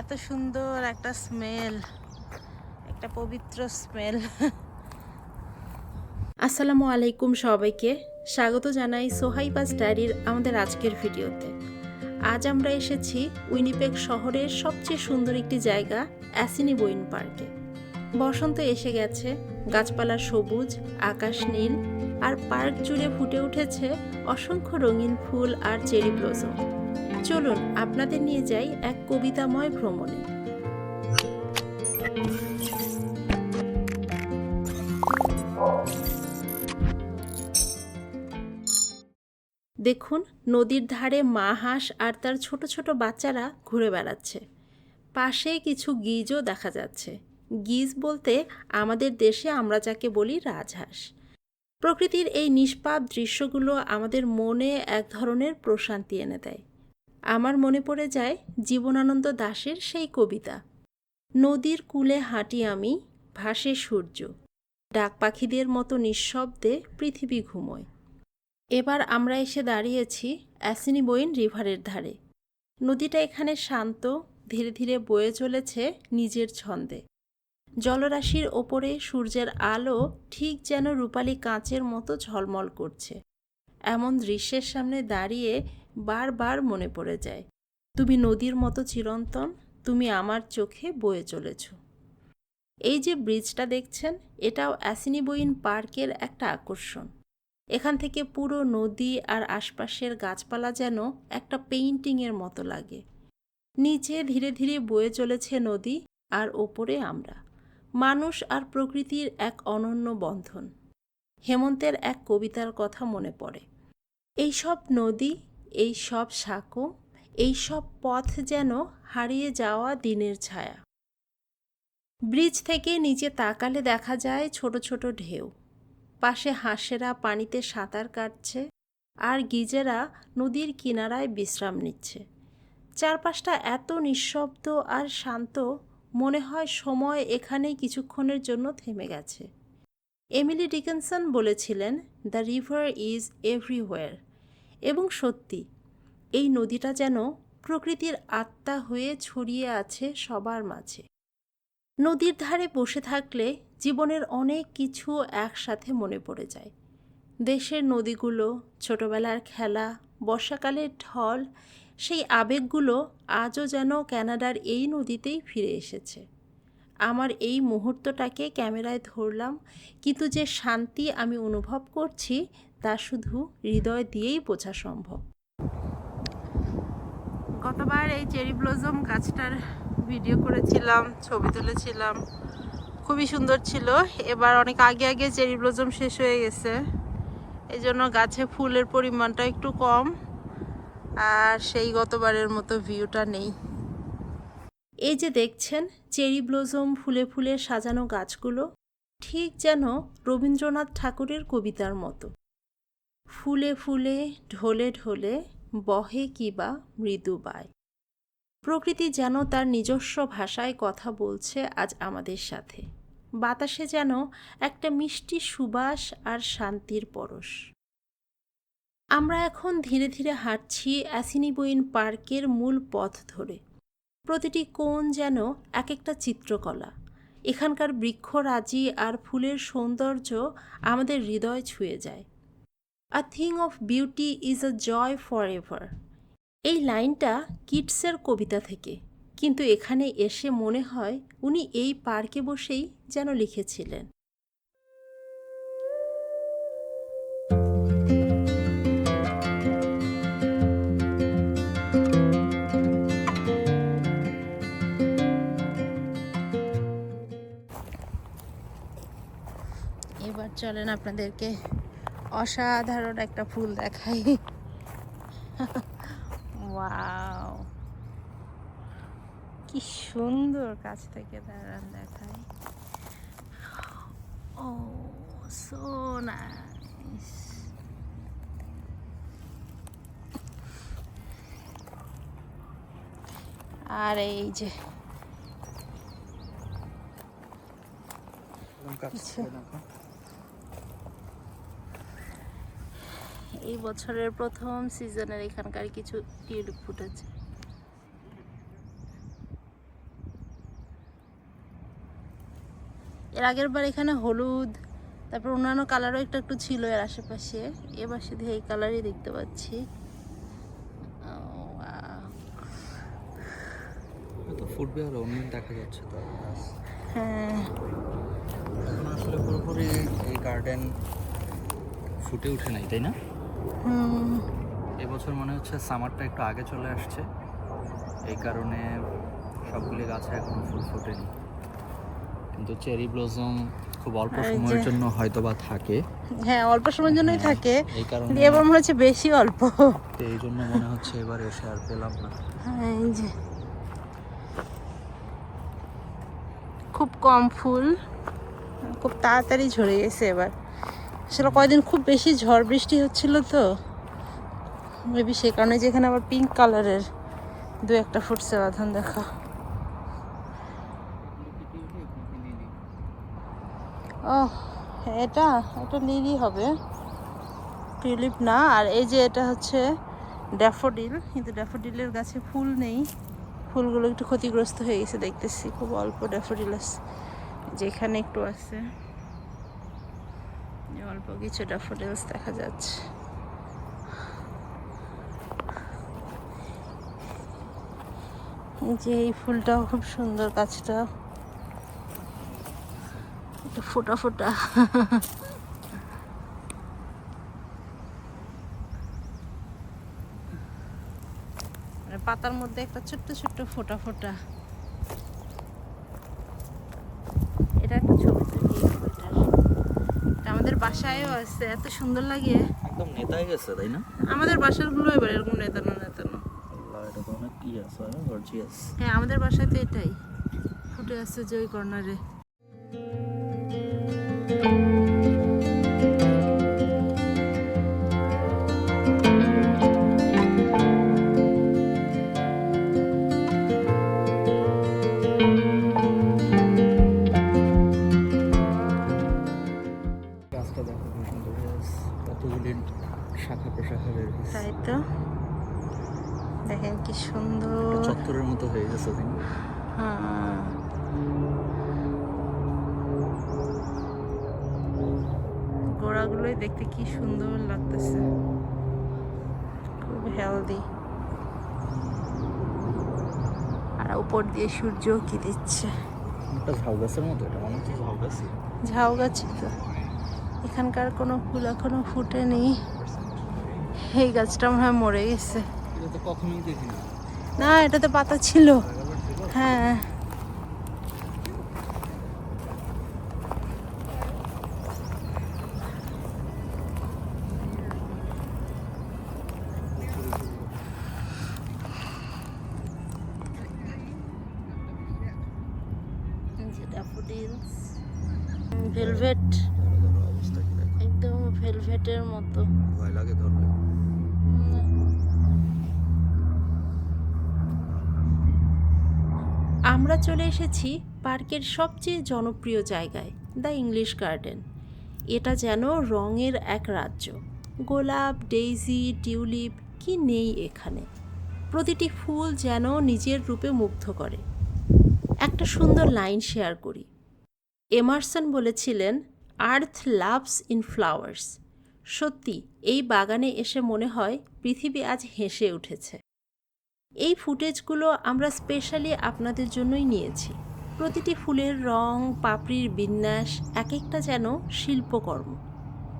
এত সুন্দর একটা স্মেল একটা পবিত্র স্মেল আসসালামু আলাইকুম সবাইকে। স্বাগত জানাই সোহাইবাস ডায়েরির আমাদের আজকের ভিডিওতে। আজ আমরা এসেছি উইনিপেক শহরের সবচেয়ে সুন্দর একটি জায়গা, অ্যাসিনি বইন পার্কে। বসন্ত এসে গেছে, গাছপালা সবুজ, আকাশ নীল, আর পার্ক জুড়ে ফুটে উঠেছে অসংখ্য রঙিন ফুল আর চেরি ব্লসম। চলুন আপনাদের নিয়ে যাই এক কবিতাময় ভ্রমণে। দেখুন, নদীর ধারে মা হাঁস আর তার ছোট ছোট বাচ্চারা ঘুরে বেড়াচ্ছে। পাশে কিছু গিজও দেখা যাচ্ছে। গিজ বলতে আমাদের দেশে আমরা যাকে বলি রাজহাঁস। প্রকৃতির এই নিষ্পাপ দৃশ্যগুলো আমাদের মনে এক ধরনের প্রশান্তি এনে দেয়। আমার মনে পড়ে যায় জীবনানন্দ দাশের সেই কবিতা। নদীর কূলে হাঁটি আমি, ভাসে সূর্য। ডাক পাখিদের মতো নিঃশব্দে পৃথিবী ঘুমোয়। এবার আমরা এসে দাঁড়িয়েছি অ্যাসিনি বইন রিভারের ধারে। নদীটা এখানে শান্ত, ধীরে ধীরে বয়ে চলেছে নিজের ছন্দে। জলরাশির ওপরে সূর্যের আলো ঠিক যেন রূপালী কাঁচের মতো ঝলমল করছে। এমন দৃশ্যের সামনে দাঁড়িয়ে বারবার মনে পড়ে যায়। তুমি নদীর মতো চিরন্তন, তুমি আমার চোখে বয়ে চলেছ। এই যে ব্রিজটা দেখছেন, এটাও অ্যাসিনি বইন পার্কের একটা আকর্ষণ। এখান থেকে পুরো নদী আর আশপাশের গাছপালা যেন একটা পেইন্টিংয়ের মতো লাগে। নিচে ধীরে ধীরে বয়ে চলেছে নদী আর ওপরে আমরা। মানুষ আর প্রকৃতির এক অনন্য বন্ধন। হেমন্তের এক কবিতার কথা মনে পড়ে। এইসব নদী এই সব সাঁকো, এই সব পথ যেন হারিয়ে যাওয়া দিনের ছায়া। ব্রিজ থেকে নিচে তাকালে দেখা যায় ছোট ছোট ঢেউ। পাশে হাঁসেরা পানিতে সাঁতার কাটছে আর গিজেরা নদীর কিনারায় বিশ্রাম নিচ্ছে। চারপাশটা এত নিঃশব্দ আর শান্ত, মনে হয় সময় এখানেই কিছুক্ষণের জন্য থেমে গেছে। এমিলি ডিকেনসন বলেছিলেন দ্য রিভার ইজ এভরিওয়্যার এবং সত্যি। এই নদীটা যেন প্রকৃতির আত্মা হয়ে ছড়িয়ে আছে সবার মাঝে। নদীর ধারে বসে থাকলে জীবনের অনেক কিছু একসাথে মনে পড়ে যায়। দেশের নদীগুলো, ছোটবেলার খেলা, বর্ষাকালের ঢল, সেই আবেগগুলো আজও যেন ক্যানাডার এই নদীতেই ফিরে এসেছে। আমার এই মুহূর্তটাকে ক্যামেরায় ধরলাম, কিন্তু যে শান্তি আমি অনুভব করছি তা শুধু হৃদয় দিয়েই বোঝা সম্ভব। গতবার এই চেরি ব্লজম গাছটার ভিডিও করেছিলাম, ছবি তুলেছিলাম। খুবই সুন্দর ছিল। এবার অনেক আগে আগে চেরি ব্লজম শেষ হয়ে গেছে। এই জন্য গাছে ফুলের পরিমাণটা একটু কম, আর সেই গতবারের মতো ভিউটা নেই। এই যে দেখছেন, চেরি ব্লজম ফুলে ফুলে সাজানো গাছগুলো, ঠিক যেন রবীন্দ্রনাথ ঠাকুরের কবিতার মতো। ফুলে ফুলে, ঢোলে ঢোলে বহে কিবা মৃদু বায়। প্রকৃতি যেন তার নিজস্ব ভাষায় কথা বলছে আজ আমাদের সাথে। বাতাসে যেন একটা মিষ্টি সুবাস আর শান্তির পরশ। আমরা এখন ধীরে ধীরে হাঁটছি অ্যাসিনিবইন পার্কের মূল পথ ধরে। প্রতিটি কোণ যেন এক একটা চিত্রকলা। এখানকার বৃক্ষরাজি আর ফুলের সৌন্দর্য আমাদের হৃদয় ছুঁয়ে যায়। A thing of beauty is a joy for ever এই লাইনটা কিটসের কবিতা থেকে। কিন্তু এখানে এসে মনে হয় উনি এই পার্কে বসেই যেন লিখেছিলেন। এবার চলেন আপনাদেরকে অসাধারণ একটা ফুল দেখাই। ওয়াও। কি সুন্দর কাছ থেকে দাঁড়ান দেখাই। ও সো নাইস আর এই যে কিছু এই বছরের প্রথম সিজনের এখানকার কিছু টিউলিপ ফুটেছে এর আগের বার এখানে হলুদ তারপর অন্যান্য কালারও একটু একটু ছিল এর আশেপাশে। এবার শুধু এই কালারই দেখতে পাচ্ছি। ফুটবে আর অন্য দেখা যাচ্ছে তো হ্যাঁ। আসলে পুরোপুরি এই গার্ডেন ফুটে ওঠে নাই তাই না? এবছর মনে হচ্ছে সামারটা একটু আগে চলে আসছে। এই কারণে সবগুলি গাছে এখনও ফুল ফোটেনি। কিন্তু চেরি ব্লসম খুব অল্প সময়ের জন্য হয়তো বা থাকে। হ্যাঁ অল্প সময়ের জন্যই হ্যাঁ, থাকে। এই কারণে এবার মনে হচ্ছে বেশি অল্প। এই জন্য মনে হচ্ছে এবার এসে আর পেলাম না। হ্যাঁ, এই যে। খুব কম ফুল। খুব তাড়াতাড়ি ঝরে গেছে এবার। আসলে কয়দিন খুব বেশি ঝড় বৃষ্টি হচ্ছিল তো। মেবি সে কারণে যেখানে আবার পিঙ্ক কালারের দু একটা ফুটছে বাঁধন দেখা। ও এটা এটা লিলি হবে। টিউলিপ না, আর এই যে এটা হচ্ছে ড্যাফোডিল কিন্তু ড্যাফোডিলের গাছে ফুল নেই। ফুলগুলো একটু ক্ষতিগ্রস্ত হয়ে গেছে দেখতেছি, খুব অল্প ড্যাফোডিল আছে, যেখানে একটু আছে। অল্প কিছু ড্যাফোডিলস দেখা যাচ্ছে। যে এই ফুলটাও খুব সুন্দর গাছটা। একটু ফোটা ফোটা। মানে পাতার মধ্যে একটা ছোট্ট ছোট্ট ফোটা ফোটা এটা একটা ছবি তুলি এই ফুলটার এটা আমাদের বাসায়ও আছে এত সুন্দর লাগে। একদম নেতাই গেছে তাই না? আমাদের বাসারগুলো এবার এরকম নেতানো নেতানো। আল্লাহ এটা তো অনেক কি আছে? গর্জিয়াস হ্যাঁ আমাদের বাসায় তো এটাই। ফুটে আসছে যে ওই কর্নারে। উপর দিয়ে সূর্য কি দিচ্ছে। এটা ঝাউ গাছের মতো এটা মনে হচ্ছে ঝাউ গাছ। ঝাউ তো। এখানকার কোনো ফুল এখনও ফুটে নেই এই গাছটা মনে হয় মরে গেছে। এটা তো কখনোই দেখিনি। না না এটাতে পাতা ছিল। হ্যাঁ। আমরা চলে এসেছি পার্কের সবচেয়ে জনপ্রিয় জায়গায়, দ্য ইংলিশ গার্ডেন। এটা যেন রঙের এক রাজ্য। গোলাপ, ডেইজি, টিউলিপ, কি নেই এখানে? প্রতিটি ফুল যেন নিজের রূপে মুগ্ধ করে। একটা সুন্দর লাইন শেয়ার করি। এমারসন বলেছিলেন, আর্থ লাভস ইন ফ্লাওয়ার্স। সত্যি, এই বাগানে এসে মনে হয় পৃথিবী আজ হেসে উঠেছে। এই ফুটেজগুলো আমরা স্পেশালি আপনাদের জন্যই নিয়েছি। প্রতিটি ফুলের রং, পাপড়ির বিন্যাস এক একটা যেন শিল্পকর্ম।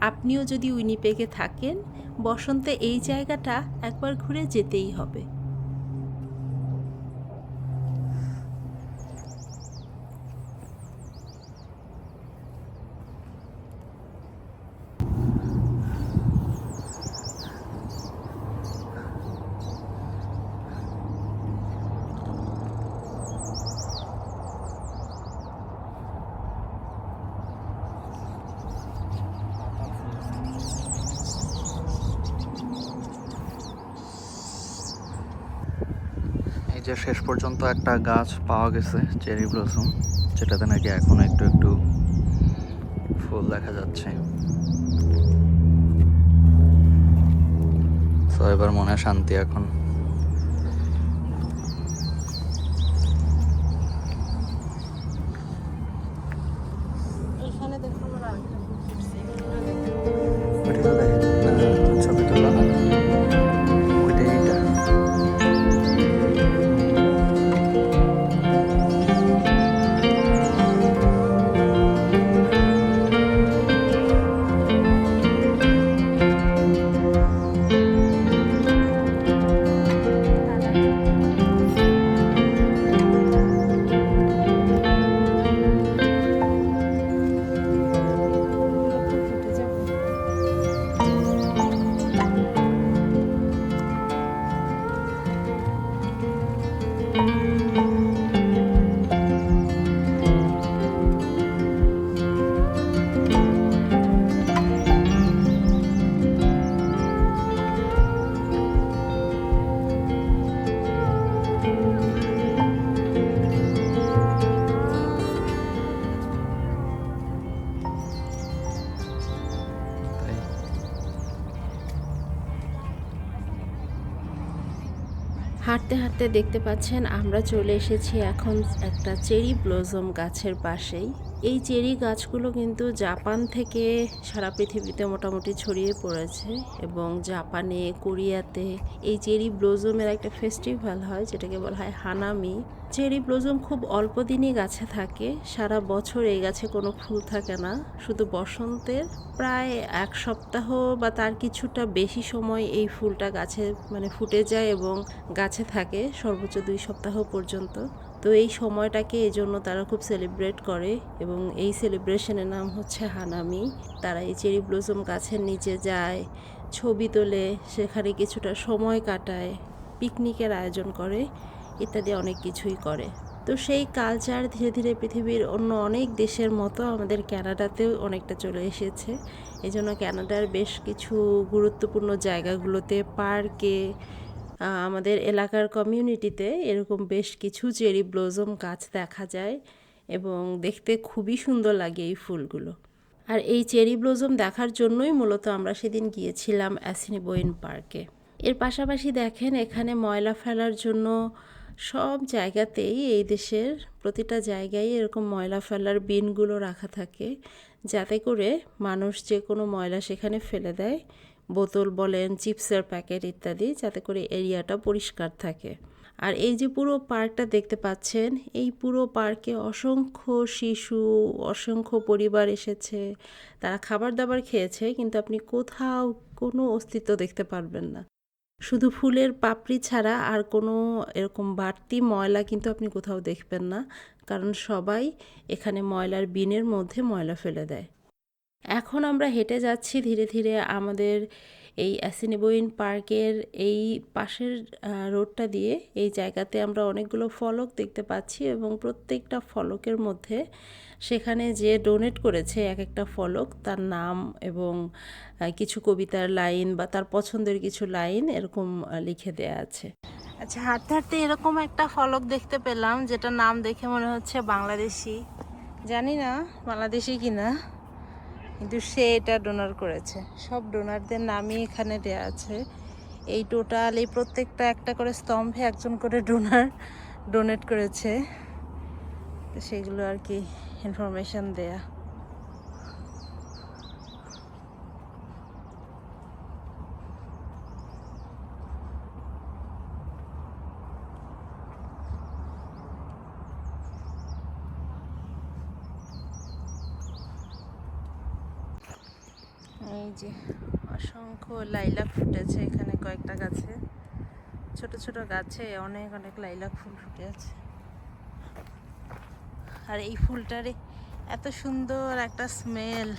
আপনিও যদি উইনিপেগে থাকেন, বসন্তে এই জায়গাটা একবার ঘুরে যেতেই হবে। যে শেষ পর্যন্ত একটা গাছ পাওয়া গেছে, চেরি ব্লসম, যেটাতে নাকি এখন একটু একটু ফুল দেখা যাচ্ছে। তো এবার মনে শান্তি এখন। দেখতে পাচ্ছেন আমরা চলে এসেছি এখন একটা চেরি ব্লসম গাছের পাশেই। এই চেরি গাছগুলো কিন্তু জাপান থেকে সারা পৃথিবীতে মোটামুটি ছড়িয়ে পড়েছে এবং জাপানে, কোরিয়াতে এই চেরি ব্লজমের একটা ফেস্টিভ্যাল হয়, যেটাকে বলা হয় হানামি। চেরি ব্লজম খুব অল্প দিনই গাছে থাকে, সারা বছর এই গাছে কোনো ফুল থাকে না, শুধু বসন্তের। প্রায় এক সপ্তাহ বা তার কিছুটা বেশি সময় এই ফুলটা গাছে মানে ফুটে যায় এবং গাছে থাকে, সর্বোচ্চ দুই সপ্তাহ পর্যন্ত। তো এই সময়টাকে এই জন্য তারা খুব সেলিব্রেট করে এবং এই সেলিব্রেশনের নাম হচ্ছে হানামি। তারা এই চেরি ব্লসম গাছের নিচে যায়, ছবি তোলে, সেখানে কিছুটা সময় কাটায় পিকনিকের আয়োজন করে, ইত্যাদি অনেক কিছুই করে। তো সেই কালচার ধীরে ধীরে পৃথিবীর অন্য অনেক দেশের মতো আমাদের ক্যানাডাতেও অনেকটা চলে এসেছে। এই জন্য ক্যানাডার বেশ কিছু গুরুত্বপূর্ণ জায়গাগুলোতে পার্কে আমাদের এলাকার কমিউনিটিতে এরকম বেশ কিছু চেরি ব্লজম গাছ দেখা যায় এবং দেখতে খুবই সুন্দর লাগে এই ফুলগুলো। আর এই চেরি ব্লজম দেখার জন্যই মূলত আমরা সেদিন গিয়েছিলাম অ্যাসিনিবোয়েন পার্কে এর পাশাপাশি দেখেন এখানে ময়লা ফেলার জন্য সব জায়গাতেই এই দেশের প্রতিটা জায়গায় এরকম ময়লা ফেলার বিনগুলো রাখা থাকে, যাতে করে মানুষ যে কোনো ময়লা সেখানে ফেলে দেয়। বোতল বলেন, চিপসের প্যাকেট ইত্যাদি যাতে করে এরিয়াটা পরিষ্কার থাকে। আর এই যে পুরো পার্কটা দেখতে পাচ্ছেন, এই পুরো পার্কে অসংখ্য শিশু, অসংখ্য পরিবার এসেছে। তারা খাবার দাবার খেয়েছে, কিন্তু আপনি কোথাও কোনো অস্তিত্ব দেখতে পারবেন না। শুধু ফুলের পাপড়ি ছাড়া আর কোনো এরকম বাড়তি ময়লা কিন্তু আপনি কোথাও দেখবেন না, কারণ সবাই এখানে ময়লার বিনের মধ্যে ময়লা ফেলে দেয়। এখন আমরা হেঁটে যাচ্ছি ধীরে ধীরে আমাদের এই অ্যাসিনেবোইন পার্কের এই পাশের রোডটা দিয়ে। এই জায়গাতে আমরা অনেকগুলো ফলক দেখতে পাচ্ছি এবং প্রত্যেকটা ফলকের মধ্যে সেখানে যে ডোনেট করেছে এক একটা ফলক, তার নাম এবং কিছু কবিতার লাইন বা তার পছন্দের কিছু লাইন এরকম লিখে দেয়া আছে। আচ্ছা হাঁটতে হাঁটতে এরকম একটা ফলক দেখতে পেলাম যেটা নাম দেখে মনে হচ্ছে বাংলাদেশি। জানি না বাংলাদেশি কিনা। কিন্তু সে এটা ডোনার করেছে। সব ডোনারদের নামই এখানে দেয়া আছে। এই টোটাল এই প্রত্যেকটা একটা করে স্তম্ভে একজন করে ডোনার ডোনেট করেছে। সেগুলো আর কি ইনফরমেশান দেয়া। এই যে অসংখ্য লাইলাক ফুটেছে এখানে কয়েকটা গাছে। ছোট ছোট গাছে অনেক অনেক লাইলাক ফুল ফুটে আছে। আর এই ফুলটারে এত সুন্দর একটা স্মেল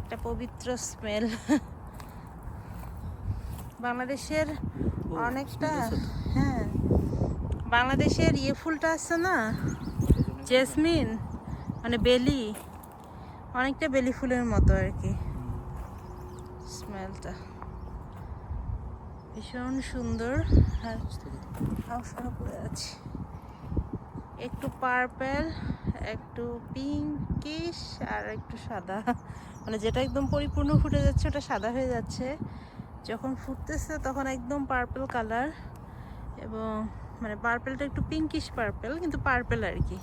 একটা পবিত্র স্মেল। বাংলাদেশের অনেকটা হ্যাঁ বাংলাদেশের ইয়ে ফুলটা আছে না? জেসমিন মানে বেলি অনেকটা বেলি ফুলের মতো আর কি। স্মেলটা। ভীষণ সুন্দর। আর হাউসা পড়ে আছে একটু পার্পেল একটু পিঙ্কিশ আর একটু সাদা। মানে যেটা একদম পরিপূর্ণ ফুটে যাচ্ছে, ওটা সাদা হয়ে যাচ্ছে। যখন ফুটতেছে তখন একদম পার্পেল কালার এবং মানে পার্পেলটা একটু পিঙ্কিশ পার্পেল কিন্তু পার্পেল আর কি।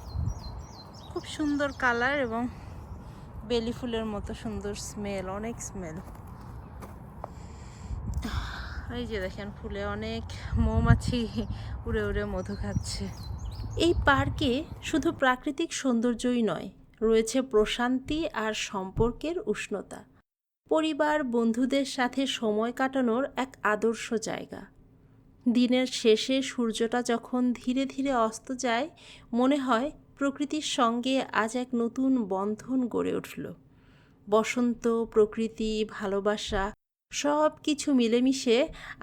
খুব সুন্দর কালার এবং বেলি ফুলের মতো সুন্দর স্মেল অনেক স্মেল এই যে দেখেন, ফুলে অনেক মৌমাছি উড়ে উড়ে মধু খাচ্ছে। এই পার্কে শুধু প্রাকৃতিক সৌন্দর্যই নয়, রয়েছে প্রশান্তি আর সম্পর্কের উষ্ণতা। পরিবার, বন্ধুদের সাথে সময় কাটানোর এক আদর্শ জায়গা। দিনের শেষে সূর্যটা যখন ধীরে ধীরে অস্ত যায়, মনে হয় প্রকৃতির সঙ্গে আজ এক নতুন বন্ধন গড়ে উঠল। বসন্ত, প্রকৃতি, ভালোবাসা সব কিছু মিলেমিশে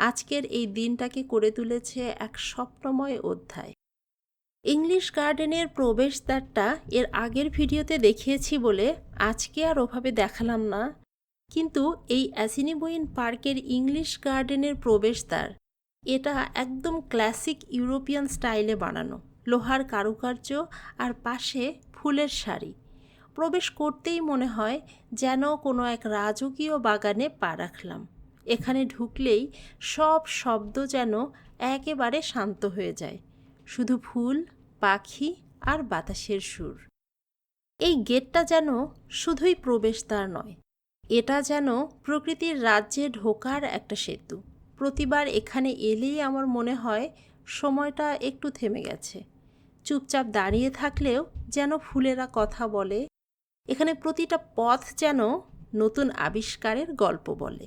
আজকের এই দিনটাকে করে তুলেছে এক স্বপ্নময় অধ্যায়। ইংলিশ গার্ডেনের প্রবেশদ্বারটা এর আগের ভিডিওতে দেখিয়েছি বলে আজকে আর ওভাবে দেখালাম না। কিন্তু এই অ্যাসিনিবোইন পার্কের ইংলিশ গার্ডেনের প্রবেশদ্বার, এটা একদম ক্লাসিক ইউরোপিয়ান স্টাইলে বানানো। লোহার কারুকার্য আর পাশে ফুলের শাড়ি। প্রবেশ করতেই মনে হয় যেন কোনো এক রাজকীয় বাগানে পা রাখলাম। এখানে ঢুকলেই সব শব্দ যেন একেবারে শান্ত হয়ে যায়। শুধু ফুল, পাখি আর বাতাসের সুর। এই গেটটা যেন শুধুই প্রবেশদ্বার নয়, এটা যেন প্রকৃতির রাজ্যে ঢোকার একটা সেতু। প্রতিবার এখানে এলেই আমার মনে হয় সময়টা একটু থেমে গেছে। চুপচাপ দাঁড়িয়ে থাকলেও যেন ফুলেরা কথা বলে এখানে প্রতিটা পথ যেন নতুন আবিষ্কারের গল্প বলে।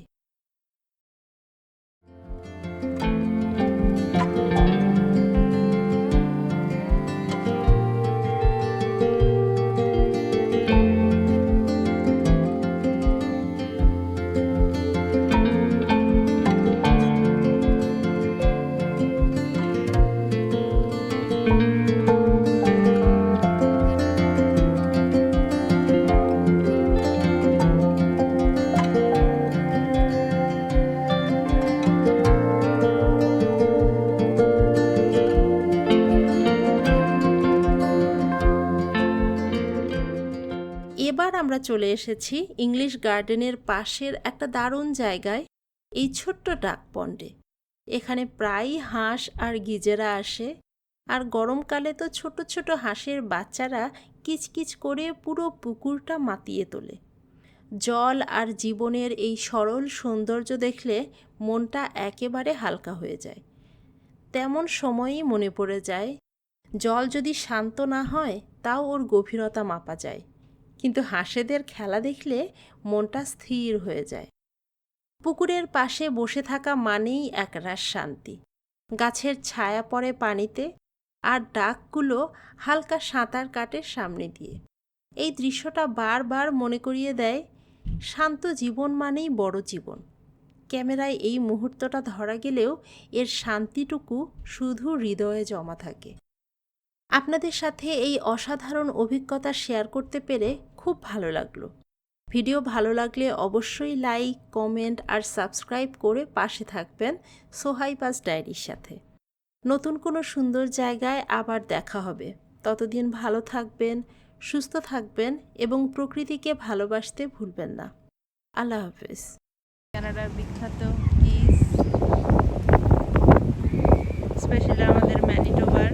চলে এসেছি ইংলিশ গার্ডেনের পাশের একটা দারুণ জায়গায়, এই ছোট্ট ডাক পন্ডে। এখানে প্রায়ই হাঁস আর গিজেরা আসে, আর গরমকালে তো ছোট ছোট হাঁসের বাচ্চারা কিচকিচ করে পুরো পুকুরটা মাতিয়ে তোলে। জল আর জীবনের এই সরল সৌন্দর্য দেখলে মনটা একেবারে হালকা হয়ে যায়। তেমন সময়ই মনে পড়ে যায়, জল যদি শান্ত না হয়, তাও ওর গভীরতা মাপা যায়। কিন্তু হাঁসেদের খেলা দেখলে মনটা স্থির হয়ে যায়। পুকুরের পাশে বসে থাকা মানেই একরাশ শান্তি। গাছের ছায়া পড়ে পানিতে আর ডাকগুলো হালকা সাঁতার কাটে সামনে দিয়ে। এই দৃশ্যটা বারবার মনে করিয়ে দেয়, শান্ত জীবন মানেই বড় জীবন। ক্যামেরায় এই মুহূর্তটা ধরা গেলেও এর শান্তিটুকু শুধু হৃদয়ে জমা থাকে। আপনাদের সাথে এই অসাধারণ অভিজ্ঞতা শেয়ার করতে পেরে খুব ভালো লাগল। ভিডিও ভালো লাগলে অবশ্যই লাইক, কমেন্ট আর সাবস্ক্রাইব করে পাশে থাকবেন সোহাইপাস ডায়েরির সাথে। নতুন কোনো সুন্দর জায়গায় আবার দেখা হবে। ততদিন ভালো থাকবেন, সুস্থ থাকবেন এবং প্রকৃতিকে ভালোবাসতে ভুলবেন না। আল্লাহ হাফেজ। কানাডার বিখ্যাত স্পেশালি আমাদের ম্যানিটোবার।